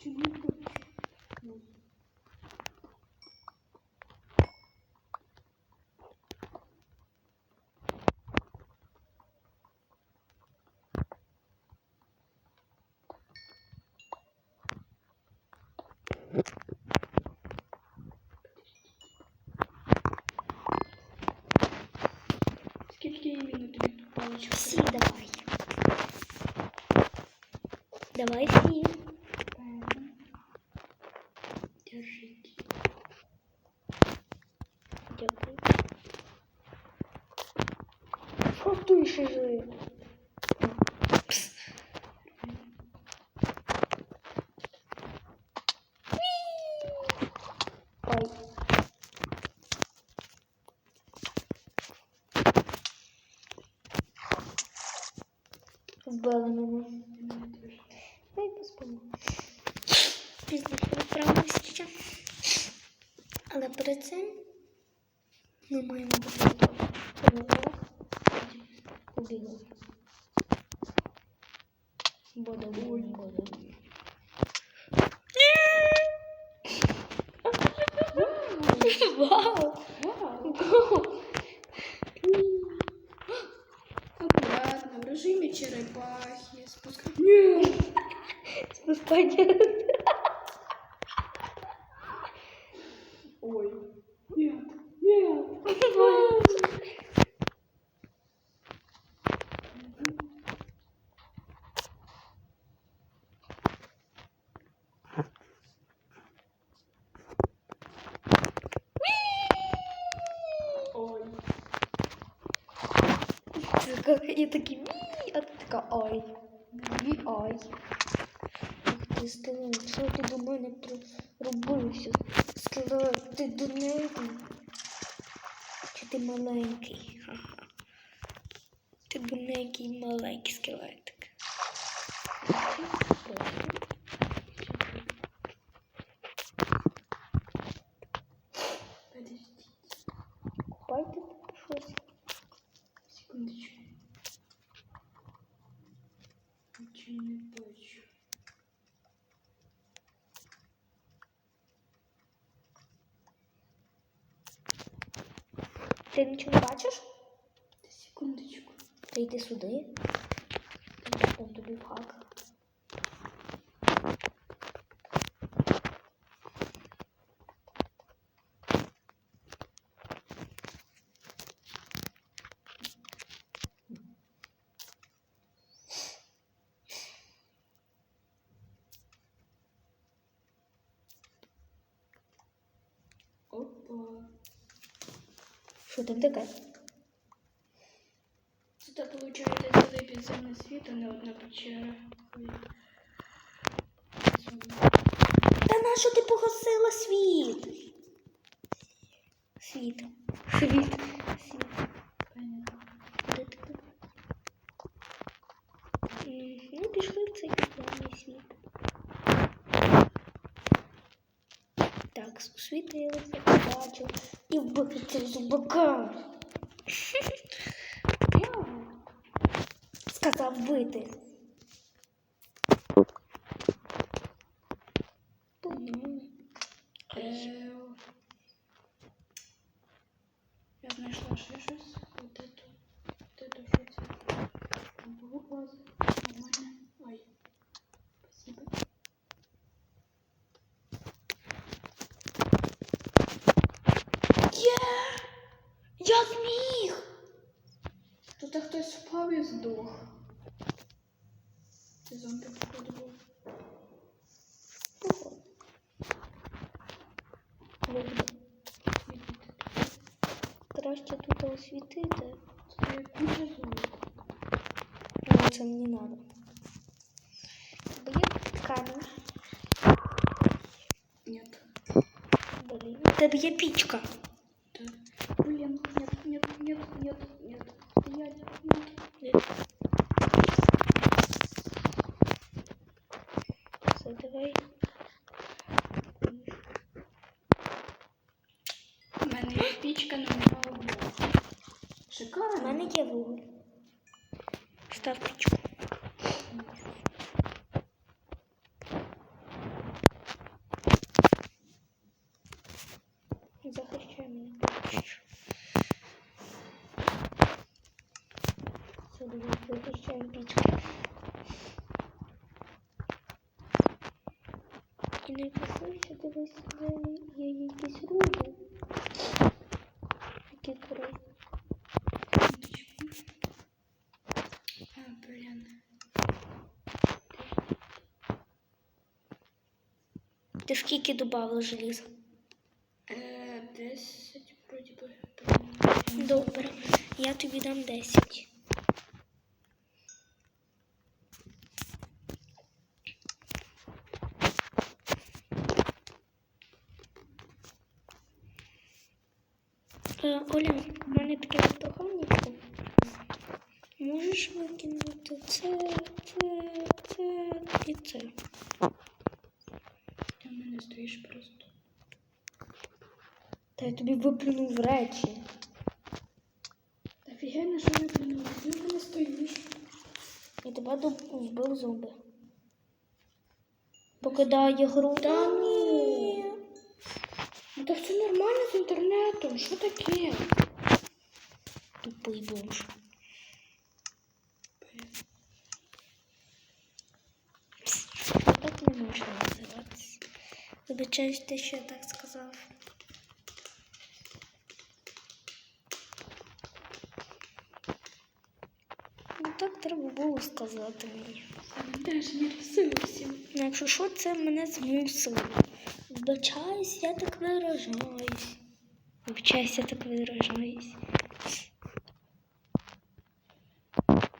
Скільки іменно тобі тут паличок? Всі давай. Давай всі. Правильно. Держите. Дякую. Що ти ще жив? Ой. Вбили мене. Я й Пізно ще. Але перед цим ми маємо бути готові. Тому зараз черепахи. Спускай. Нет! Спускайте. Ой. Нет. Нет. Ой. Я такий мій, а ой. і ой. Ти, Стелла, що ти до мене робився? Сказала, ти дурненький. Чи ти маленький? Ти до неї маленький скелетик. Подожди. Купайте тут щось. Секундочку. Ничего не бачу. Ти нічого не бачиш? Секундочку. Та йди сюди. Там тобі в хак. Що там таке? Це получається цілий підземний світ, а не одна печера. Та нащо ти погасила світ? Світ. Світ. Світ. Ну, пішли в цей підземний світ. Так, світилося, побачив і цього зубака. Сказав вбити. Ну, Е, Я знайшла ще щось. Вот эту. Вот эту що це? Богу клас. Нормально. Ой. Спасибо. Є! Я зміг! Тут хтось впав і здох. Це зомбі походу був. Вийду. Краще тут освітити. Це як куча золота. Але це мені надо. Бо є камінь. Нет. Блін. У тебе є пічка. Да. Блин, нет, нет, нет, нет, нет. Стоять, нет. Ні. Все, давай. У мене є пічка на мого Шикарно. У мене є вуголь. Став пічку. І найкрасивіше дивись, де є якісь руби. Які корисні. А, блін. Ти ж скільки додавала желіза? Е, 10, вроді би. Добре. Я тобі дам 10. Е, Оля, в мене таке прохання. Можеш викинути це, це, це і це. Ти в мене стоїш просто. Та я тобі виплюнув речі. Офігенно, що ви блін, ти в мене стоїш. І тебе вбив зуби. Покидає гру. Та. Ні. Ну так все нормально з інтернетом. Що таке? Тупий бомж. Так не можна називатися. Вибачаюсь, те, що я так сказав. Ну так треба було сказати мені. Теж не розсилився. Ну, якщо що, це мене змусило. Вибачаюсь, я так виражаюсь. Вибачаюсь, я так виражаюсь.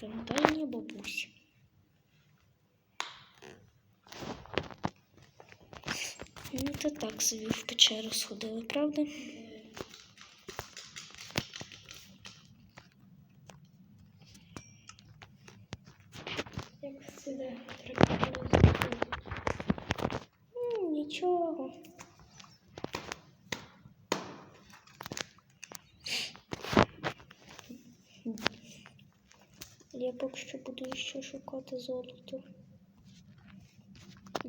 Пам'ятаю бабусі. Ну, то так собі в печеру сходили, правда? Як завжди, треба. Ну, нічого. Я поки що буду ще шукати золото.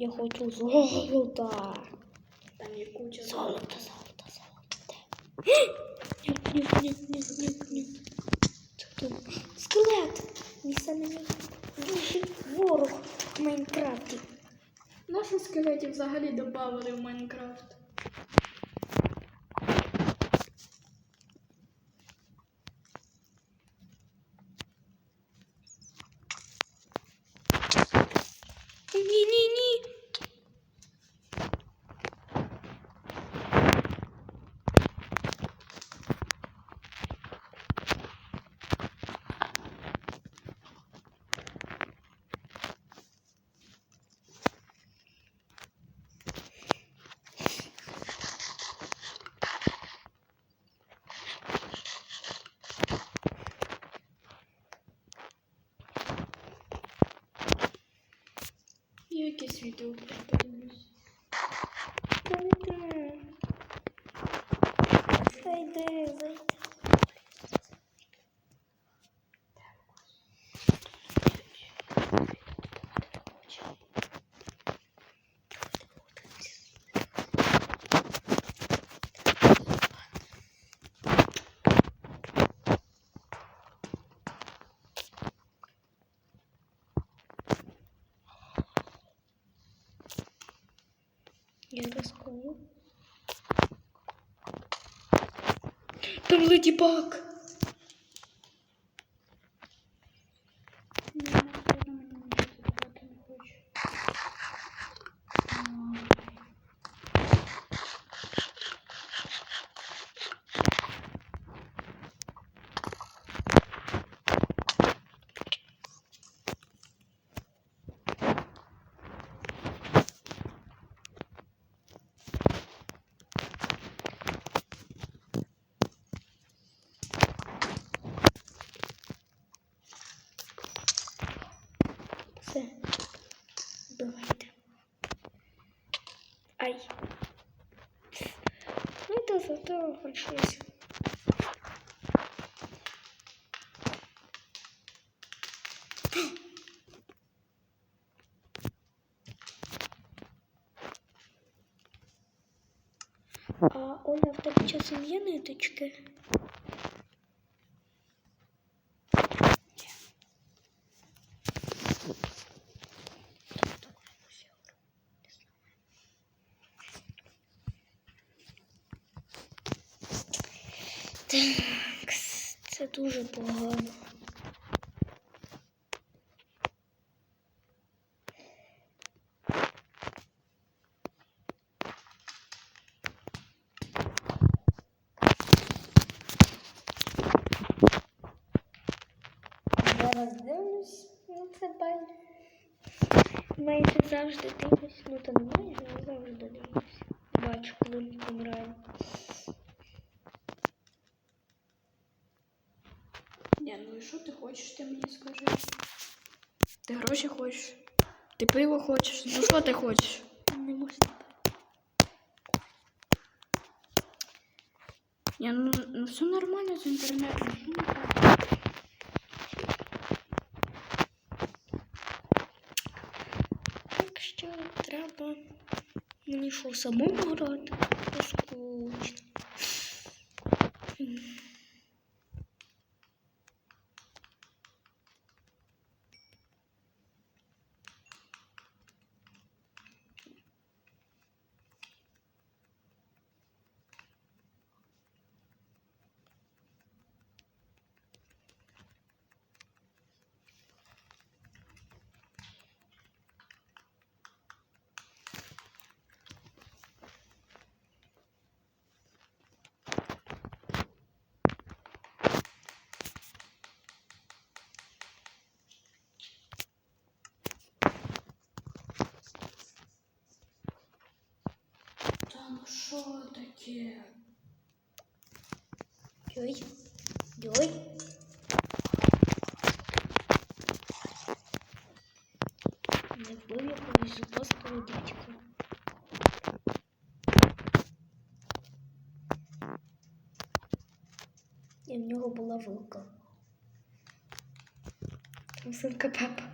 Я хочу золота. Там є куча Золото, золото, золото. Ні, ні, ні, ні, ні, ні. Скелет! Мій самий найбільший ворог в Майнкрафті. Наші скелетів взагалі додали в Майнкрафт. Ні, ні, ні. Є якесь Там леді баг. Все. Вбивайте. Ай. Ну, то зато хоч щось. А Оля, в тебе часом є ниточки? Так, це дуже погано. Зараз дивлюсь на тебе. Майже завжди дивлюсь, ну не майже, завжди дивлюсь. Бачу, коли він помирає. Ні, ну і що ти хочеш, ти мені скажи? Ти гроші хочеш? Ти пиво хочеш? Ну що ти хочеш? Не можна. Ні, ну, ну все нормально з інтернетом, що не так? Так що треба мені що самому грати? Скучно. Що таке? Йой. Йой. Не вбив якогось зубастого дядька. І в нього була вилка. Там синка Пепа.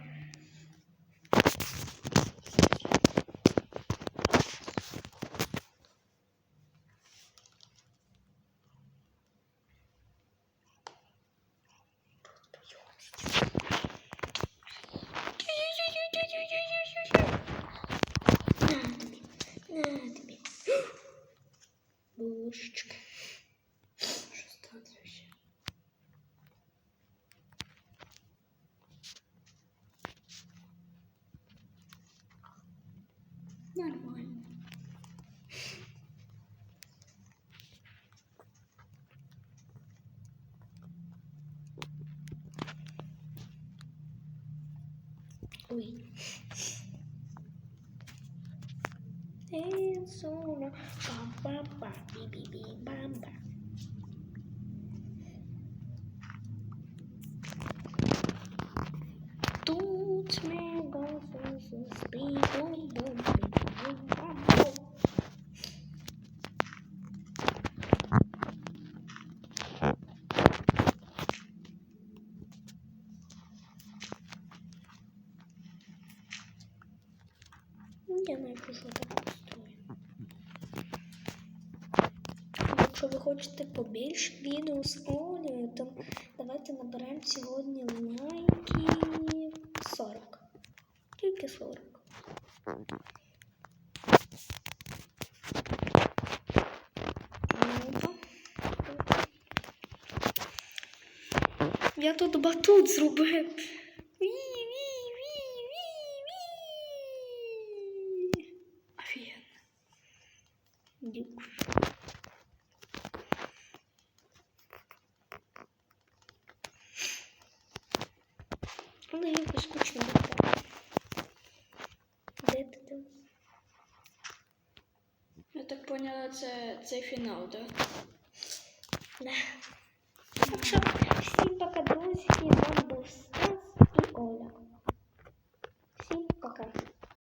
normal. Uy. En sonra bam bam bam bi bi bi bam bam. Don't me go Я що так построю. Якщо ви хочете побільше відео з Олею, то давайте наберемо сьогодні лайків 40. Тільки 40. Я тут батут зробив. Дякую. Але якось скучно буде. Де ти там? Я так поняла, це, це фінал, так? Да. Так що всім пока, друзі. З вами був Стас і Оля.